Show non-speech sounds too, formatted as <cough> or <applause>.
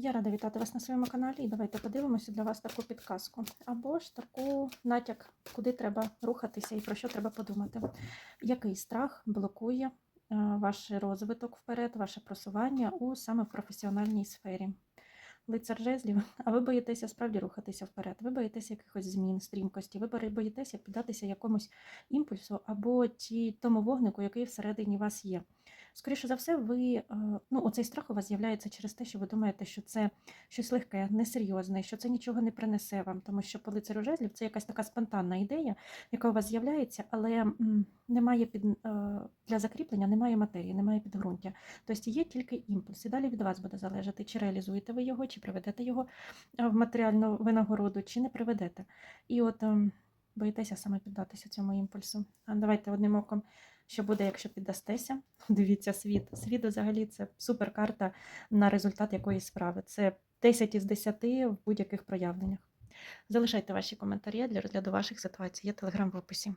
Я рада вітати вас на своєму каналі і давайте подивимося для вас таку підказку. Або ж таку натяк, куди треба рухатися і про що треба подумати. Який страх блокує е, ваш розвиток вперед, ваше просування у саме професіональній сфері? Лицар жезлів, <laughs> а ви боїтеся справді рухатися вперед, ви боїтеся якихось змін, стрімкості, ви боїтеся піддатися якомусь імпульсу або ті, тому вогнику, який всередині вас є. Скоріше за все, ви е, ну, оцей страх у вас з'являється через те, що ви думаєте, що це щось легке, несерйозне, що це нічого не принесе вам, тому що по лицарю жезлів це якась така спонтанна ідея, яка у вас з'являється, але немає під е, для закріплення, немає матерії, немає підґрунтя. Тобто є тільки імпульс. І далі від вас буде залежати, чи реалізуєте ви його, чи приведете його е, в матеріальну винагороду, чи не приведете. І от ем, боїтеся саме піддатися цьому імпульсу. А давайте одним оком. Що буде, якщо піддастеся? <laughs> Дивіться, світ. Світ взагалі це суперкарта на результат якоїсь справи. Це 10 із 10 в будь-яких проявленнях. Залишайте ваші коментарі для розгляду ваших ситуацій. Є телеграм в описі.